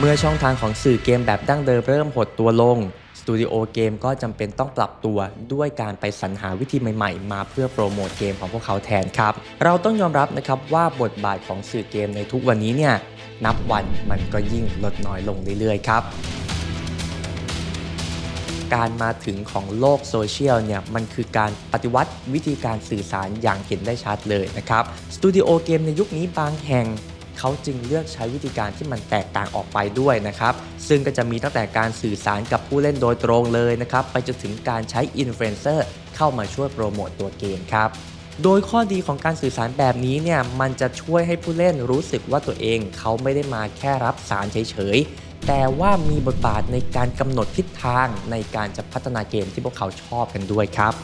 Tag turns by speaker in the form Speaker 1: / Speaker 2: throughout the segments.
Speaker 1: เมื่อช่องทางของสื่อเกมแบบดั้งเดิมเริ่มหดตัวลง สตูดิโอเกมก็จำเป็นต้องปรับตัวด้วยการไปสรรหาวิธีใหม่ๆ มาเพื่อโปรโมทเกมของพวกเขาแทนครับ เราต้องยอมรับนะครับว่าบทบาทของสื่อเกมในทุกวันนี้เนี่ย นับวันมันก็ยิ่งลดน้อยลงเรื่อยๆครับการมาถึงของโลกโซเชียลเนี่ยมันคือการปฏิวัติวิธีการสื่อสารอย่างเห็นได้ชัดเลยนะครับสตูดิโอเกมในยุคนี้บางแห่ง เขาจึงเลือกใช้วิธีการที่มันแตกต่างออกไปด้วยนะครับ ซึ่งก็จะมีตั้งแต่การสื่อสารกับผู้เล่นโดยตรงเลยนะครับ ไปจนถึงการใช้อินฟลูเอนเซอร์เข้ามาช่วยโปรโมตตัวเกมครับโดยข้อดีของการสื่อสารแบบนี้เนี่ยมันจะช่วยให้ผู้เล่นรู้สึกว่าตัวเองเขาไม่ได้มาแค่รับสารเฉยๆ แต่ว่ามีบทบาทในการกำหนดทิศทางในการจะพัฒนาเกมที่พวกเขาชอบกันด้วยครับ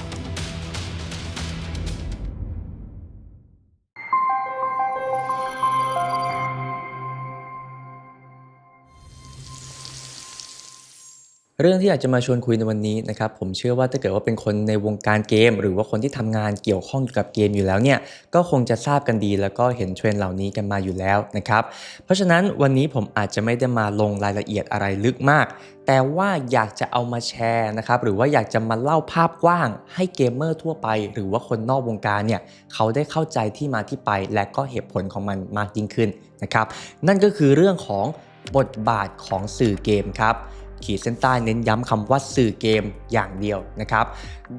Speaker 1: เรื่องที่อยากจะมาชวนคุยในวันนี้นะครับผมเชื่อว่าถ้าเกิดว่าเป็นคนในวงการเกม หรือว่าคนที่ทำงานเกี่ยวข้องกับเกมอยู่แล้วเนี่ยก็คงจะทราบกันดีแล้วก็เห็นเทรนเหล่านี้กันมาอยู่แล้วนะครับเพราะฉะนั้นวันนี้ผมอาจจะไม่ได้มาลงรายละเอียดอะไรลึกมาก แต่ว่าอยากจะเอามาแชร์นะครับหรือว่าอยากจะมาเล่าภาพกว้างให้เกมเมอร์ทั่วไป หรือว่าคนนอกวงการเนี่ยเขาได้เข้าใจที่มาที่ไป และก็เหตุผลของมันมากยิ่งขึ้นนะครับนั่นก็คือเรื่องของบทบาทของสื่อเกมครับ ขีดเส้นใต้เน้นย้ำคำว่าสื่อเกมอย่างเดียวนะครับ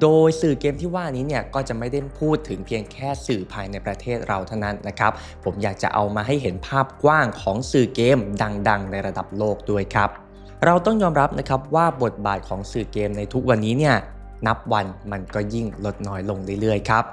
Speaker 1: โดยสื่อเกมที่ว่านี้เนี่ยก็จะไม่ได้พูดถึงเพียงแค่สื่อภายในประเทศเราเท่านั้นนะครับ ผมอยากจะเอามาให้เห็นภาพกว้างของสื่อเกมดังๆ ในระดับโลกด้วยครับเราต้องยอมรับนะครับว่าบทบาทของสื่อเกมในทุกวันนี้เนี่ย นับวันมันก็ยิ่งลดน้อยลงเรื่อยๆครับ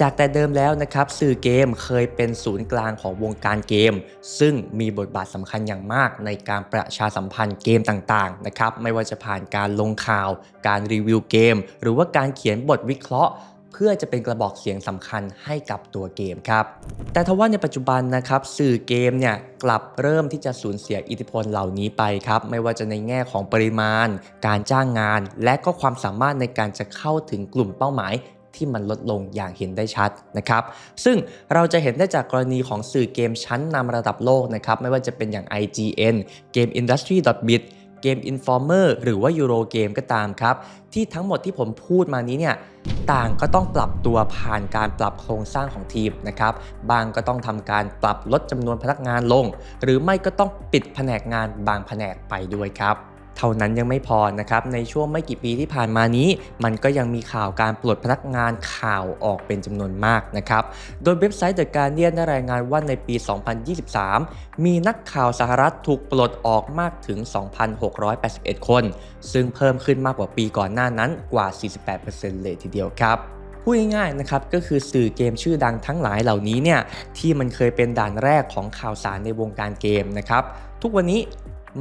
Speaker 1: จากแต่เดิมแล้วนะครับสื่อเกมเคยเป็นศูนย์กลางของวงการเกม ซึ่งมีบทบาทสำคัญอย่างมากในการประชาสัมพันธ์เกมต่างๆนะครับไม่ว่าจะผ่านการลงข่าว การรีวิวเกม หรือว่าการเขียนบทวิเคราะห์ เพื่อจะเป็นกระบอกเสียงสำคัญให้กับตัวเกมครับ แต่ทว่าในปัจจุบันนะครับสื่อเกมเนี่ยกลับเริ่มที่จะสูญเสียอิทธิพลเหล่านี้ไปครับ ไม่ว่าจะในแง่ของปริมาณ การจ้างงาน และก็ความสามารถในการจะเข้าถึงกลุ่มเป้าหมายที่มันลดลงอย่างเห็นได้ชัดนะครับ ซึ่งเราจะเห็นได้จากกรณีของสื่อเกมชั้นนำระดับโลกนะครับ ไม่ว่าจะเป็นอย่าง IGN Game Industry Bit เกม Informer หรือว่า Eurogame ก็ตามครับ ที่ทั้งหมดที่ผมพูดมานี้เนี่ย ต่างก็ต้องปรับตัวผ่านการปรับโครงสร้างของทีมนะครับบางก็ต้องทำการปรับลดจำนวนพนักงานลง หรือไม่ก็ต้องปิดแผนกงานบางแผนกไปด้วยครับ เท่านั้นยังไม่พอนะครับ ในช่วงไม่กี่ปีที่ผ่านมานี้ มันก็ยังมีข่าวการปลดพนักงานข่าวออกเป็นจำนวนมากนะครับ โดยเว็บไซต์ The Guardian ได้รายงานว่าในปี 2023 มีนักข่าวสหรัฐถูกปลดออกมากถึง 2,681 คน ซึ่งเพิ่มขึ้นมากกว่าปีก่อนหน้านั้นกว่า 48%เลยทีเดียวครับพูดง่ายๆนะครับก็คือสื่อเกมชื่อดังทั้งหลายเหล่านี้เนี่ยที่มันเคยเป็นด่านแรกของข่าวสารในวงการเกมนะครับทุกวันนี้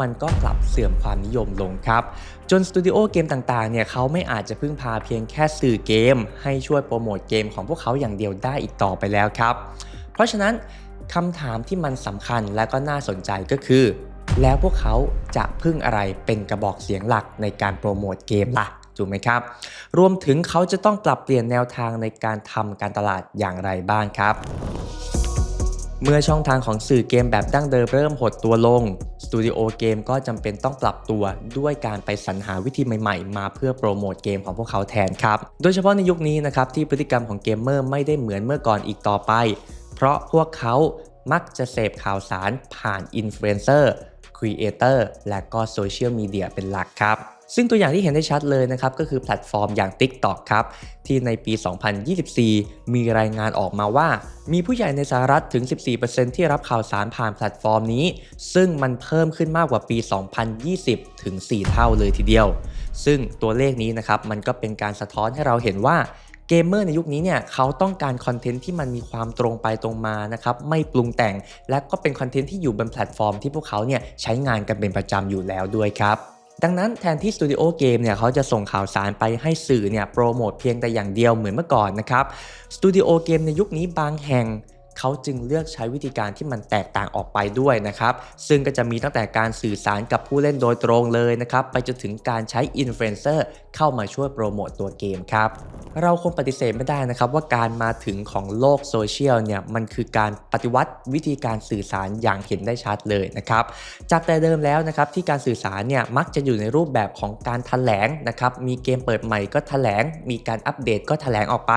Speaker 1: มันก็กลับเสื่อมความนิยมลงครับ จนสตูดิโอเกมต่างๆเนี่ยเขาไม่อาจจะพึ่งพาเพียงแค่สื่อเกม ให้ช่วยโปรโมทเกมของพวกเขาอย่างเดียวได้อีกต่อไปแล้วครับ เพราะฉะนั้นคำถามที่มันสำคัญและก็น่าสนใจก็คือ แล้วพวกเขาจะพึ่งอะไรเป็นกระบอกเสียงหลักในการโปรโมทเกมล่ะถูกไหมครับ รวมถึงเขาจะต้องปรับเปลี่ยนแนวทางในการทำการตลาดอย่างไรบ้างครับ เมื่อช่องทางของสื่อเกมแบบดั้งเดิมเริ่มหดตัวลง สตูดิโอเกมก็จำเป็นต้องปรับตัวด้วยการไปสรรหาวิธีใหม่ๆ มาเพื่อโปรโมทเกมของพวกเขาแทนครับ โดยเฉพาะในยุคนี้นะครับที่พฤติกรรมของเกมเมอร์ไม่ได้เหมือนเมื่อก่อนอีกต่อไป เพราะพวกเขามักจะเสพข่าวสารผ่านอินฟลูเอนเซอร์ครีเอเตอร์และก็โซเชียลมีเดียเป็นหลักครับ ซึ่งตัวอย่างที่เห็นได้ชัดเลยนะครับก็คือแพลตฟอร์มอย่าง TikTok ครับที่ในปี 2024 มีรายงานออกมาว่า มีผู้ใหญ่ในสหรัฐถึง 14%ที่รับข่าวสารผ่านแพลตฟอร์มนี้ ซึ่งมันเพิ่มขึ้นมากกว่าปี 2020 ถึง 4 เท่าเลยทีเดียว ซึ่งตัวเลขนี้นะครับมันก็เป็นการสะท้อนให้เราเห็นว่าเกมเมอร์ในยุคนี้เนี่ยเขาต้องการคอนเทนต์ที่มันมีความตรงไปตรงมานะครับไม่ปรุงแต่ง และก็เป็นคอนเทนต์ที่อยู่บนแพลตฟอร์มที่พวกเขาเนี่ยใช้งานกันเป็นประจำอยู่แล้วด้วยครับ ดังนั้นแทนที่สตูดิโอเกมเนี่ยเขาจะส่งข่าวสารไปให้สื่อเนี่ยโปรโมทเพียงแต่อย่างเดียวเหมือนเมื่อก่อนนะครับสตูดิโอเกมในยุคนี้บางแห่ง เขาจึงเลือกใช้วิธีการที่มันแตกต่างออกไปด้วยนะครับ ซึ่งก็จะมีตั้งแต่การสื่อสารกับผู้เล่นโดยตรงเลยนะครับ ไปจนถึงการใช้อินฟลูเอนเซอร์เข้ามาช่วยโปรโมตตัวเกมครับ เราคงปฏิเสธไม่ได้นะครับ ว่าการมาถึงของโลกโซเชียลเนี่ยมันคือการปฏิวัติวิธีการสื่อสารอย่างเห็นได้ชัดเลยนะครับ จากแต่เดิมแล้วนะครับที่การสื่อสารเนี่ยมักจะอยู่ในรูปแบบของการถแถลงนะครับ มีเกมเปิดใหม่ก็ถแถลง มีการอัปเดตก็ถแถลงออกไป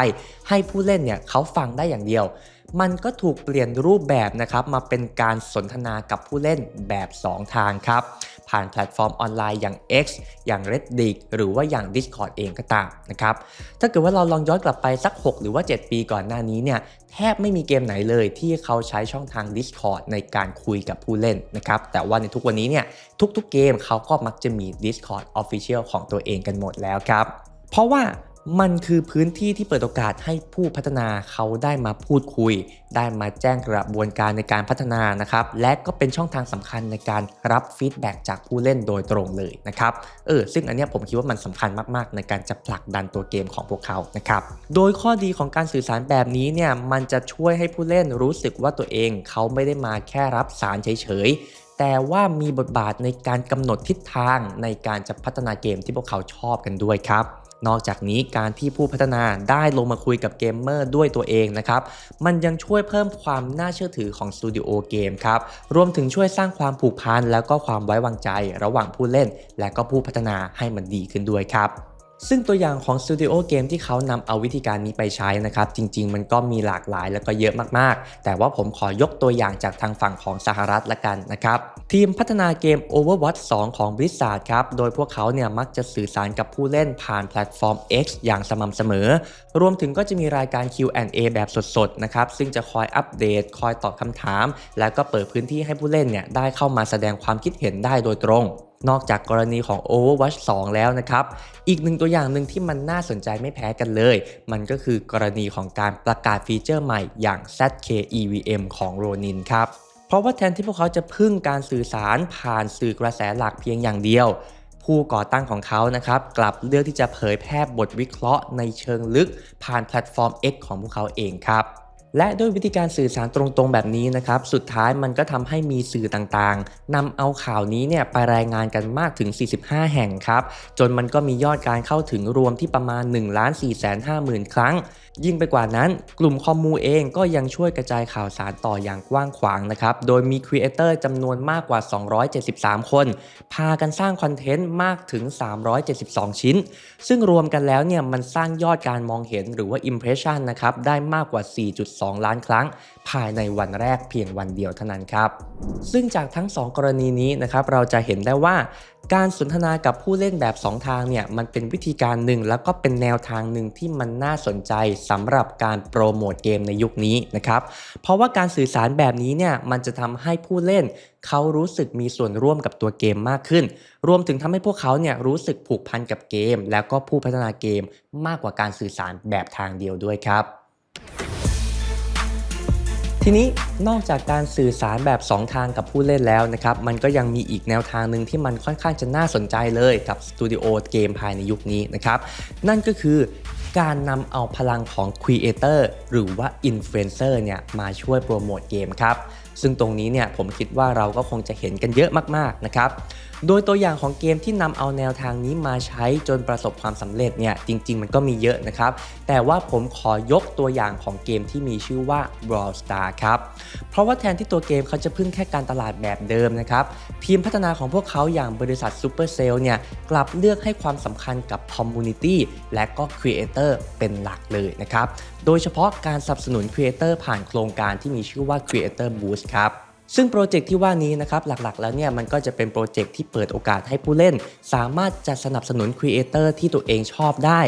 Speaker 1: ให้ผู้เล่นเนี่ยเขาฟังได้อย่างเดียว มันก็ถูกเปลี่ยนรูปแบบนะครับมาเป็นการสนทนากับผู้เล่นแบบ 2 ทางครับ ผ่านแพลตฟอร์มออนไลน์อย่าง X อย่าง Reddit หรือว่าอย่าง Discord เองก็ตามนะครับ ถ้าเกิดว่าเราลองย้อนกลับไปสัก 6 หรือว่า 7 ปีก่อนหน้านี้เนี่ยแทบไม่มีเกมไหนเลยที่เขาใช้ช่องทาง Discord ในการคุยกับผู้เล่นนะครับ แต่ว่าในทุกวันนี้เนี่ยทุกๆเกมเขาก็มักจะมี Discord Official ของตัวเองกันหมดแล้วครับ เพราะว่า มันคือพื้นที่ที่เปิดโอกาสให้ผู้พัฒนาเขาได้มาพูดคุย ได้มาแจ้งกระบวนการในการพัฒนานะครับ และก็เป็นช่องทางสำคัญในการรับฟีดแบ็กจากผู้เล่นโดยตรงเลยนะครับ เออ ซึ่งอันนี้ผมคิดว่ามันสำคัญมากๆ ในการจะผลักดันตัวเกมของพวกเขา นะครับ โดยข้อดีของการสื่อสารแบบนี้เนี่ย มันจะช่วยให้ผู้เล่นรู้สึกว่าตัวเองเขาไม่ได้มาแค่รับสารเฉยๆแต่ว่ามีบทบาทในการกำหนดทิศทางในการจะพัฒนาเกมที่พวกเขาชอบกันด้วยครับ นอกจากนี้การที่ผู้พัฒนาได้ลงมาคุยกับเกมเมอร์ด้วยตัวเองนะครับ มันยังช่วยเพิ่มความน่าเชื่อถือของสตูดิโอเกมครับ รวมถึงช่วยสร้างความผูกพันแล้วก็ความไว้วางใจ ระหว่างผู้เล่น และก็ผู้พัฒนาให้มันดีขึ้นด้วยครับ ซึ่งตัวอย่างของสตูดิโอเกมที่เขานำเอาวิธีการนี้ไปใช้นะครับ จริง ๆ มันก็มีหลากหลายแล้วก็เยอะมากๆ แต่ว่าผมขอยกตัวอย่างจากทางฝั่งของสหรัฐละกันนะครับ ทีมพัฒนาเกม Overwatch 2 ของ Blizzard ครับ โดยพวกเขาเนี่ยมักจะสื่อสารกับผู้เล่นผ่านแพลตฟอร์ม X อย่างสม่ำเสมอ รวมถึงก็จะมีรายการ Q&A แบบสดๆนะครับซึ่งจะคอยอัปเดต คอยตอบคำถาม และก็เปิดพื้นที่ให้ผู้เล่นเนี่ยได้เข้ามาแสดงความคิดเห็นได้โดยตรง นอกจากกรณีของ Overwatch 2 แล้วนะครับ อีกหนึ่งตัวอย่างหนึ่งที่มันน่าสนใจไม่แพ้กันเลย มันก็คือกรณีของการประกาศฟีเจอร์ใหม่อย่าง ZK EVM ของ Ronin ครับ เพราะว่าแทนที่พวกเขาจะพึ่งการสื่อสารผ่านสื่อกระแสหลักเพียงอย่างเดียว ผู้ก่อตั้งของเขานะครับ กลับเลือกที่จะเผยแพร่บทวิเคราะห์ในเชิงลึกผ่านแพลตฟอร์ม X ของพวกเขาเองครับ และด้วยวิธีการสื่อสารตรงๆแบบนี้นะครับ สุดท้ายมันก็ทำให้มีสื่อต่างๆนำเอาข่าวนี้เนี่ยไปรายงานกันมากถึง 45 แห่งครับ จนมันก็มียอดการเข้าถึงรวมที่ประมาณ1 4 5 0 0 0 0 ครั้ง ยิ่งไปกว่านั้น กลุ่มคอมมูเองก็ยังช่วยกระจายข่าวสารต่ออย่างกว้างขวางนะครับ โดยมีครีเอเตอร์จำนวนมากกว่า 273 คน พากันสร้างคอนเทนต์มากถึง 372 ชิ้น ซึ่งรวมกันแล้วเนี่ยมันสร้างยอดการมองเห็นหรือว่า Impression นะครับได้มากกว่า 4. 2 ล้านครั้ง ภายในวันแรกเพียงวันเดียวเท่านั้นครับ ซึ่งจากทั้ง 2 กรณีนี้นะครับเราจะเห็นได้ว่าการสนทนากับผู้เล่นแบบ 2 ทางเนี่ยมันเป็นวิธีการหนึ่งแล้วก็เป็นแนวทางหนึ่งที่มันน่าสนใจสำหรับการโปรโมทเกมในยุคนี้นะครับ เพราะว่าการสื่อสารแบบนี้เนี่ยมันจะทำให้ผู้เล่นเขารู้สึกมีส่วนร่วมกับตัวเกมมากขึ้น รวมถึงทำให้พวกเขาเนี่ยรู้สึกผูกพันกับเกม แล้วก็ผู้พัฒนาเกมมากกว่าการสื่อสารแบบทางเดียวด้วยครับ ทีนี้นอกจากการสื่อสารแบบ 2 ทางกับผู้เล่นแล้วนะครับมันก็ยังมีอีกแนวทางหนึ่งที่มันค่อนข้างจะน่าสนใจเลยกับสตูดิโอเกมภายในยุคนี้นะครับนั่นก็คือการนำเอาพลังของครีเอเตอร์หรือว่าอินฟลูเอนเซอร์เนี่ยมาช่วยโปรโมทเกมครับ ซึ่งตรงนี้เนี่ยผมคิดว่าเราก็คงจะเห็นกันเยอะมากๆนะครับ โดยตัวอย่างของเกมที่นำเอาแนวทางนี้มาใช้จนประสบความสำเร็จเนี่ยจริง ๆ มันก็มีเยอะนะครับ แต่ว่าผมขอยกตัวอย่างของเกมที่มีชื่อว่า Brawl Star ครับเพราะว่าแทนที่ตัวเกมเขาจะพึ่งแค่การตลาดแบบเดิมนะครับทีมพัฒนาของพวกเขาอย่างบริษัท Supercell เนี่ยกลับเลือกให้ความสำคัญกับ Community และก็ Creator เป็นหลักเลยนะครับโดยเฉพาะการสนับสนุน Creator ผ่านโครงการที่มีชื่อว่า Creator Boost ครับซึ่งโปรเจกต์ที่ว่านี้นะครับหลักๆ แล้วเนี่ยมันก็จะเป็นโปรเจกต์ที่เปิดโอกาสให้ผู้เล่น สามารถจะสนับสนุนครีเอเตอร์ที่ตัวเองชอบได้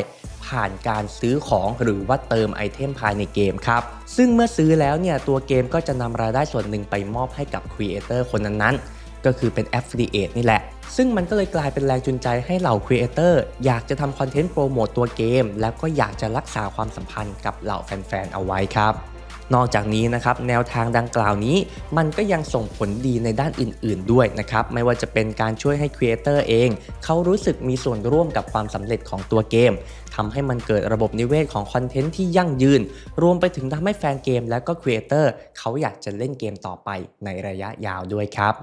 Speaker 1: ผ่านการซื้อของหรือว่าเติมไอเทมภายในเกมครับ ซึ่งเมื่อซื้อแล้วเนี่ยตัวเกมก็จะนำรายได้ส่วนหนึ่งไปมอบให้กับครีเอเตอร์คนนั้นๆ ก็คือเป็น Affiliate นี่แหละ ซึ่งมันก็เลยกลายเป็นแรงจูงใจให้เหล่าครีเอเตอร์อยากจะทำคอนเทนต์โปรโมตตัวเกม แล้วก็อยากจะรักษาความสัมพันธ์กับเหล่าแฟนๆเอาไว้ครับ นอกจากนี้นะครับแนวทางดังกล่าวนี้ มันก็ยังส่งผลดีในด้านอื่น ๆ ด้วยนะครับไม่ว่าจะเป็นการช่วยให้ครีเอเตอร์เองเขารู้สึกมีส่วนร่วมกับความสำเร็จของตัวเกมทำให้มันเกิดระบบนิเวศของคอนเทนต์ที่ยั่งยืน รวมไปถึงทำให้แฟนเกมและก็ครีเอเตอร์เขาอยากจะเล่นเกมต่อไปในระยะยาวด้วยครับ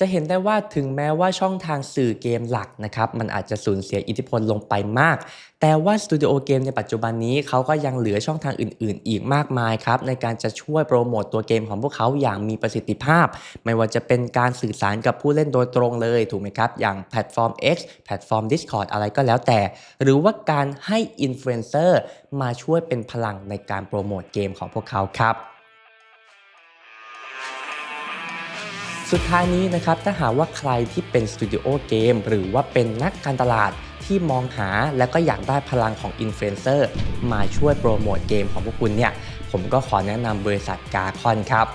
Speaker 1: จะเห็นได้ว่าถึงแม้ว่าช่องทางสื่อเกมหลักนะครับมันอาจจะสูญเสียอิทธิพลลงไปมาก แต่ว่าสตูดิโอเกมในปัจจุบันนี้เขาก็ยังเหลือช่องทางอื่น ๆ อีกมากมายครับในการจะช่วยโปรโมตตัวเกมของพวกเขาอย่างมีประสิทธิภาพ ไม่ว่าจะเป็นการสื่อสารกับผู้เล่นโดยตรงเลยถูกไหมครับ อย่างแพลตฟอร์ม X แพลตฟอร์ม Discord อะไรก็แล้วแต่ หรือว่าการให้อินฟลูเอนเซอร์มาช่วยเป็นพลังในการโปรโมทเกมของพวกเขาครับ สุดท้ายนี้นะครับถ้าหากว่าใครที่เป็นสตูดิโอเกมหรือว่าเป็นนักการตลาดที่มองหาและก็อยากได้พลังของอินฟลูเอนเซอร์มาช่วยโปรโมทเกมของพวกคุณเนี่ยผมก็ขอแนะนำบริษัทกาคอนครับ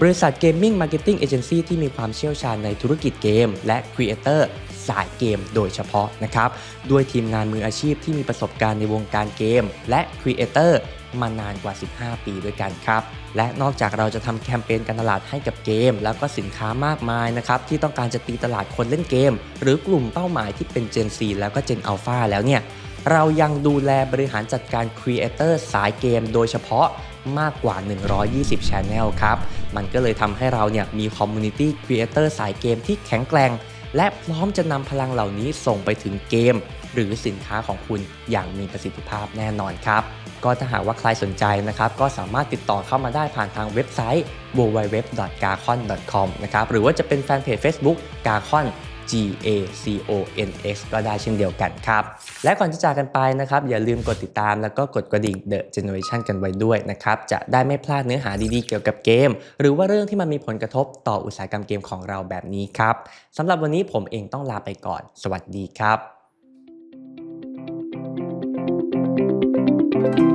Speaker 1: บริษัทเกมมิ่งมาร์เก็ตติ้งเอเจนซี่ที่มีความเชี่ยวชาญในธุรกิจเกม และครีเอเตอร์ สายเกมโดยเฉพาะนะครับ ด้วยทีมงานมืออาชีพที่มีประสบการณ์ในวงการเกม และครีเอเตอร์มานานกว่า 15 ปีด้วยกันครับ และนอกจากเราจะทำแคมเปญการตลาดให้กับเกม แล้วก็สินค้ามากมายนะครับ ที่ต้องการจะตีตลาดคนเล่นเกม หรือกลุ่มเป้าหมายที่เป็น Gen C แล้วก็ Gen Alpha แล้วเนี่ย เรายังดูแลบริหารจัดการครีเอเตอร์สายเกมโดยเฉพาะมากกว่า 120 Channel ครับ มันก็เลยทำให้เราเนี่ยมีคอมมูนิตี้ครีเอเตอร์สายเกมที่แข็งแกร่ง และพร้อมจะนำพลังเหล่านี้ส่งไปถึงเกม หรือสินค้าของคุณอย่างมีประสิทธิภาพแน่นอนครับ ก็ถ้าหากว่าใครสนใจนะครับ ก็สามารถติดต่อเข้ามาได้ผ่านทางเว็บไซต์ www.garcon.com นะครับหรือว่าจะเป็นแฟนเพจ Facebook g a c o n G A C O N X ก็ได้เช่นเดียวกันครับ และก่อนจะจากกันไปนะครับ อย่าลืมกดติดตามแล้วก็กดกระดิ่ง The Generation กันไว้ด้วยนะครับ จะได้ไม่พลาดเนื้อหาดีๆเกี่ยวกับเกม หรือว่าเรื่องที่มันมีผลกระทบต่ออุตสาหกรรมเกมของเราแบบนี้ครับสำหรับวันนี้ผมเองต้องลาไปก่อน สวัสดีครับ thank you